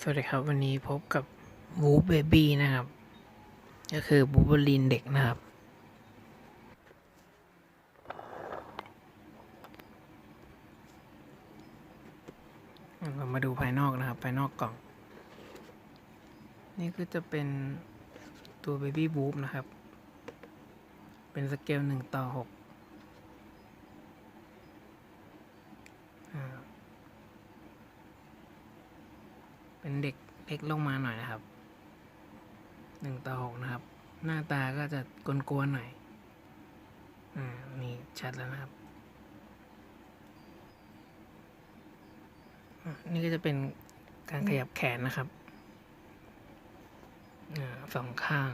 สวัสดีครับ วันนี้พบกับวูบเบบี้นะครับ ก็คือบูเบอรีนเด็กนะครับ เรามาดูภายนอกนะครับ ภายนอกกล่อง นี่ก็จะเป็นตัวเบบี้บูฟนะครับ เป็นสเกลหนึ่งต่อหกอ่า เป็นเด็กเล็กลงมาหน่อยนะครับหนึ่งต่อหกนะครับ หน้าตาก็จะกวนๆหน่อย อ่า นี่ชัดแล้วนะครับอะนี่ก็จะเป็นการขยับแขนนะครับ อ่าสองข้าง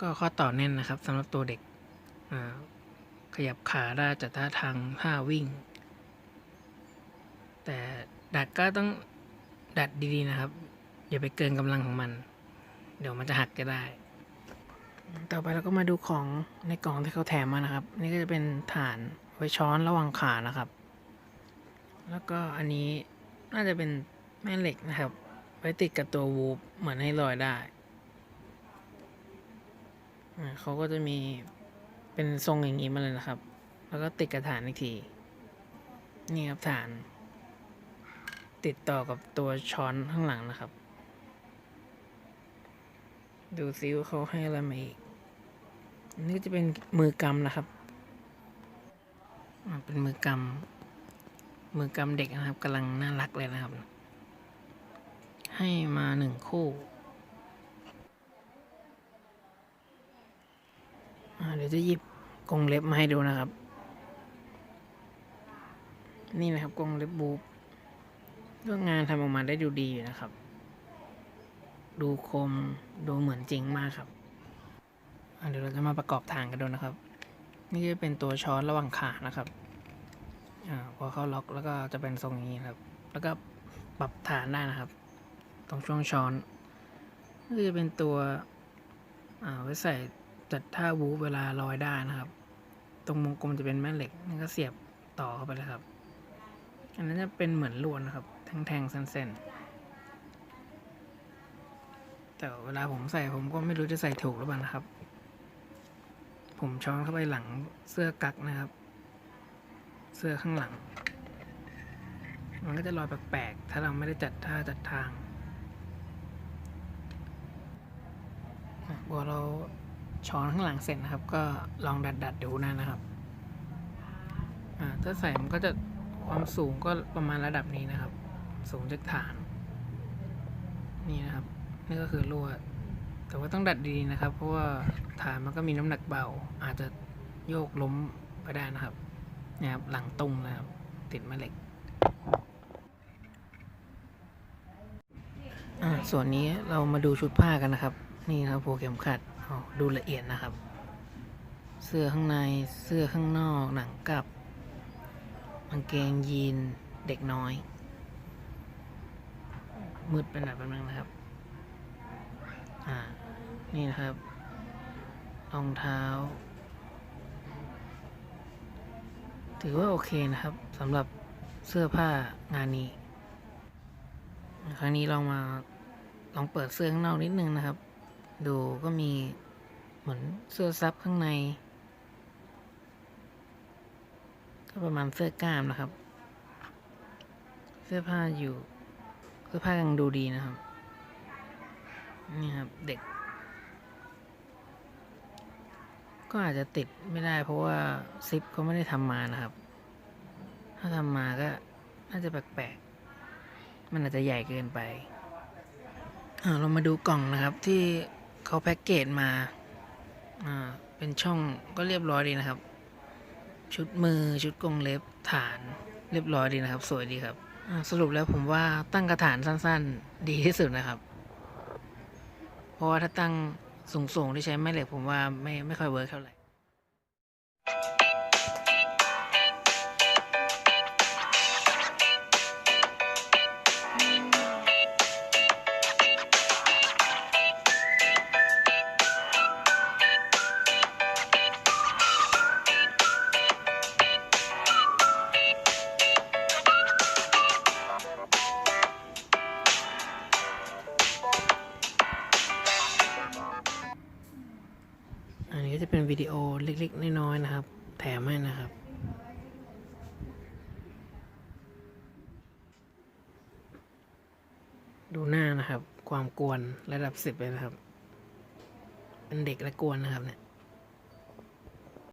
ก็ข้อต่อแน่นนะครับสำหรับตัวเด็ก อ่า ขยับขาได้จัดท่าทางท่าวิ่ง แต่ดัดก็ต้อง ดัดดีๆนะครับ อย่าไปเกินกำลังของมัน เดี๋ยวมันจะหักจะได้ ต่อไปเราก็มาดูของในกล่องที่เขาแถมมานะครับ นี่ก็จะเป็นฐานไว้ช้อนระหว่างขานะครับ แล้วก็อันนี้น่าจะเป็นแม่เหล็กนะครับ ไว้ติดกับตัววูฟเหมือนให้ลอยได้เขาก็จะมีเป็นทรงอย่างนี้มาเลยนะครับ แล้วก็ติดกับฐานอีกที นี่ครับฐาน ติดต่อกับตัวช้อนข้างหลังนะครับ ดูซิวเขาให้อะไรมาอีกนี่จะเป็นมือกำนะครับอ่าเป็นมือกำมือกำเด็กนะครับกำลังน่ารักเลยนะครับ ให้มาหนึ่งคู่เดี๋ยวจะหยิบกรงเล็บมาให้ดูนะครับ นี่นะครับกรงเล็บบูบ เรื่องงานทำออกมาได้ดูดีอยู่นะครับ ดูคม ดูเหมือนจริงมากครับเดี๋ยวเราจะมาประกอบฐานกันดูนะครับ นี่จะเป็นตัวช้อนระหว่างขานะครับอ่าพอเข้าล็อกแล้วก็จะเป็นทรงนี้ครับ แล้วก็ปรับฐานได้นะครับ ตรงช่วงช้อนนี่จะเป็นตัวอ่าไว้ใส่จัดท่าวูเวลาลอยได้นะครับ ตรงวงกลมจะเป็นแม่เหล็กนี่ก็เสียบต่อเข้าไปเลยครับ อันนั้นจะเป็นเหมือนลวนนะครับ แทงๆเส้นๆ แต่เวลาผมใส่ผมก็ไม่รู้จะใส่ถูกหรือเปล่านะครับ ผมช้อนเข้าไปหลังเสื้อกั๊กนะครับ เสื้อข้างหลัง มันก็จะลอยแปลกๆ ถ้าเราไม่ได้จัดท่าจัดทางพอเราช้อนข้างหลังเสร็จนะครับ ก็ลองดัดๆดูนะนะครับถ้าใส่มันก็จะความสูงก็ประมาณระดับนี้นะครับ สูงจากฐาน นี่นะครับนี่ก็คือลวด แต่ว่าต้องดัดดีนะครับ เพราะว่าฐานมันก็มีน้ำหนักเบา อาจจะโยกล้มไปได้นะครับนี่ยครับหลังตรงนะครับ ติดแม่เหล็กอ่าส่วนนี้เรามาดูชุดผ้ากันนะครับ นี่นะครับโปรเข็มขัดดูละเอียดนะครับ เสื้อข้างในเสื้อข้างนอกหนังกับกางเกงยีนเด็กน้อย มืดไปหน่อยแป๊บนึงนะครับ อ่า นี่นะครับ รองเท้า ถือว่าโอเคนะครับสำหรับเสื้อผ้างานนี้ ครั้งนี้ลองมาลองเปิดเสื้อข้างนอกนิดนึงนะครับ ดูก็มีเหมือนเสื้อซับข้างใน ก็ประมาณเสื้อกล้ามนะครับ เสื้อผ้าอยู่ สื้อผ้ายังดูดีนะครับ นี่ครับเด็ก ก็อาจจะติดไม่ได้เพราะว่าซิปเขาไม่ได้ทำมานะครับ ถ้าทำมาก็น่าจะแปลกๆ มันอาจจะใหญ่เกินไปอ่าเรามาดูกล่องนะครับที่เขาแพ็กเกจมาอ่าเป็นช่องก็เรียบร้อยดีนะครับ ชุดมือชุดกรงเล็บฐานเรียบร้อยดีนะครับ สวยดีครับ สรุปแล้วผมว่าตั้งกระถานสั้นๆ ดีที่สุดนะครับ เพราะว่าถ้าตั้งสูงๆที่ใช้แม่เหล็กผมว่าไม่ไม่ค่อยเวิร์กเท่าไหร่ ก็จะเป็นวิดีโอเล็กๆ น้อยๆนะครับ แถมให้นะครับ ดูหน้านะครับ ความกวนระดับสิบเลยนะครับ เป็นเด็กและกวนนะครับเนี่ย